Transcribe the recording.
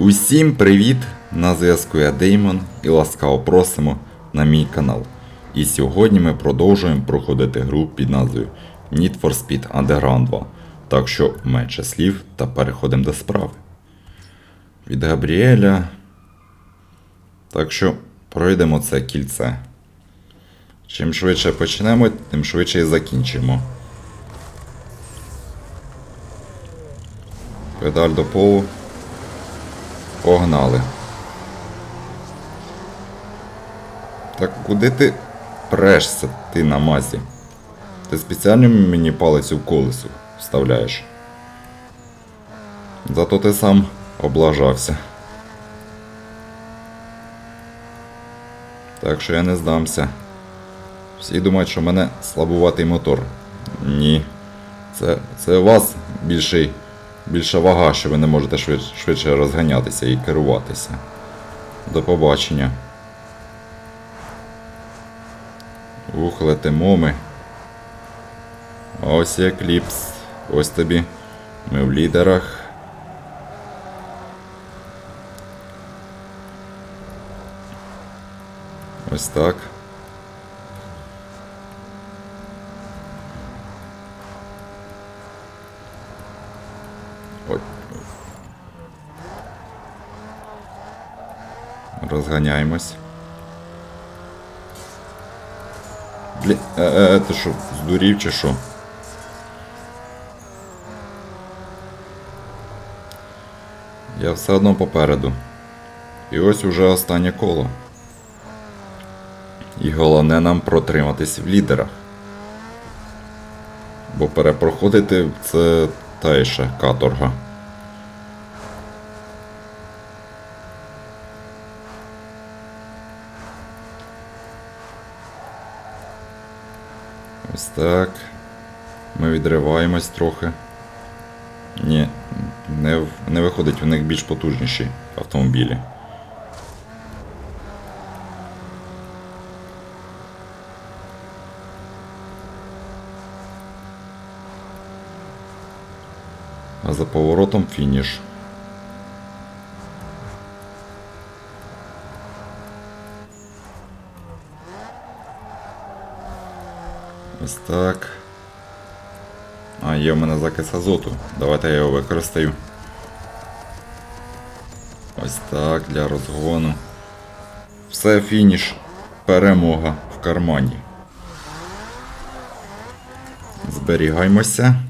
Усім привіт! На зв'язку я Деймон і ласкаво просимо на мій канал. І сьогодні ми продовжуємо проходити гру під назвою Need for Speed Underground 2. Так що менше слів та переходимо до справи. Від Габріеля. Так що пройдемо це кільце. Чим швидше почнемо, тим швидше і закінчимо. Педаль до полу. Погнали. Так куди ти прешся ти на мазі? Ти спеціально мені палець у колесо вставляєш. Зато ти сам облажався. Так що я не здамся. Всі думають, що в мене слабуватий мотор. Ні. Це, це вас більший, більша вага, що ви не можете швидше, розганятися і керуватися. До побачення. Ух, летимо ми. Ось є кліпс. Ось тобі. Ми в лідерах. Ось так. Ой. Розганяємось. Блін, е, е, е, ти що, здурів чи що? Я все одно попереду. І ось уже останнє коло. І головне нам протриматись в лідерах. Бо перепроходити це та ще каторга. Ось так. Ми відриваємось трохи. Ні, не, не виходить, у них більш потужніші автомобілі. А за поворотом фініш. Ось так. А, є в мене закис азоту. Давайте я його використаю. Ось так, для розгону. Все, фініш. Перемога в кармані. Зберігаймося.